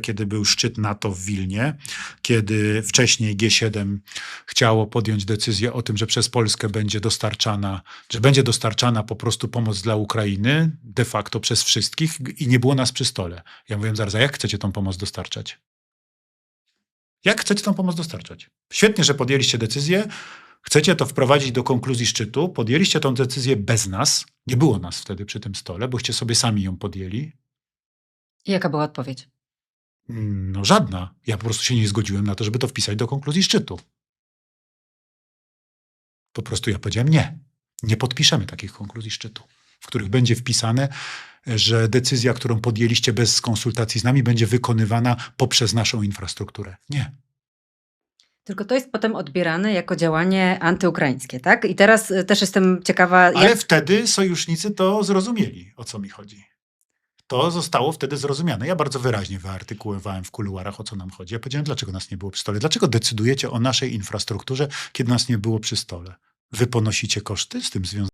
kiedy był szczyt NATO w Wilnie, kiedy wcześniej G7 chciało podjąć decyzję o tym, że przez Polskę będzie dostarczana, że będzie dostarczana po prostu pomoc dla Ukrainy, de facto przez wszystkich i nie było nas przy stole. Ja mówiłem zaraz, a jak chcecie tą pomoc dostarczać? Jak chcecie tą pomoc dostarczać? Świetnie, że podjęliście decyzję, chcecie to wprowadzić do konkluzji szczytu, podjęliście tą decyzję bez nas, nie było nas wtedy przy tym stole, boście sobie sami ją podjęli, I jaka była odpowiedź? No żadna. Ja po prostu się nie zgodziłem na to, żeby to wpisać do konkluzji szczytu. Po prostu ja powiedziałem nie. Nie podpiszemy takich konkluzji szczytu, w których będzie wpisane, że decyzja, którą podjęliście bez konsultacji z nami, będzie wykonywana poprzez naszą infrastrukturę. Nie. Tylko to jest potem odbierane jako działanie antyukraińskie, tak? I teraz y, też jestem ciekawa, Ale jak... wtedy sojusznicy to zrozumieli, o co mi chodzi. To zostało wtedy zrozumiane. Ja bardzo wyraźnie wyartykułowałem w kuluarach, o co nam chodzi. Ja powiedziałem, dlaczego nas nie było przy stole. Dlaczego decydujecie o naszej infrastrukturze, kiedy nas nie było przy stole? Wy ponosicie koszty z tym związane?